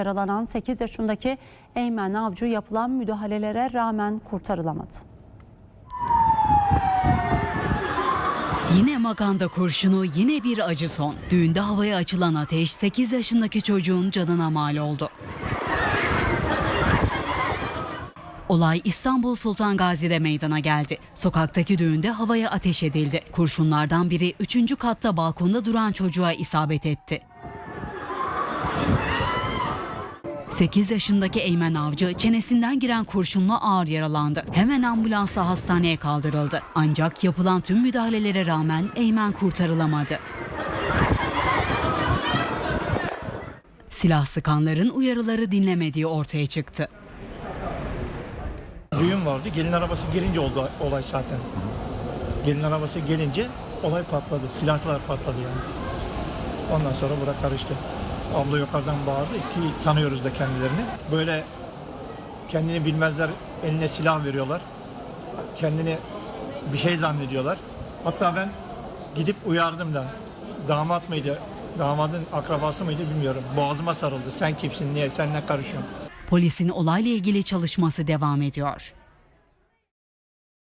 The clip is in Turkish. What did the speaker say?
Yaralanan 8 yaşındaki Eymen Avcı yapılan müdahalelere rağmen kurtarılamadı. Yine maganda kurşunu, yine bir acı son. Düğünde havaya açılan ateş 8 yaşındaki çocuğun canına mal oldu. Olay İstanbul Sultan Gazi'de meydana geldi. Sokaktaki düğünde havaya ateş edildi. Kurşunlardan biri 3. katta balkonda duran çocuğa isabet etti. 8 yaşındaki Eymen Avcı çenesinden giren kurşunla ağır yaralandı. Hemen ambulansla hastaneye kaldırıldı. Ancak yapılan tüm müdahalelere rağmen Eymen kurtarılamadı. Silah sıkanların uyarıları dinlemediği ortaya çıktı. Düğün vardı. Gelin arabası girince oldu olay zaten. Gelin arabası gelince olay patladı. Silahlar patladı yani. Ondan sonra bura karıştı. Abla yukarıdan bağırdı ki tanıyoruz da kendilerini. Böyle kendini bilmezler eline silah veriyorlar. Kendini bir şey zannediyorlar. Hatta ben gidip uyardım da damat mıydı, damadın akrabası mıydı bilmiyorum. Boğazıma sarıldı. Sen kimsin, niye, sen ne karışıyorsun? Polisin olayla ilgili çalışması devam ediyor.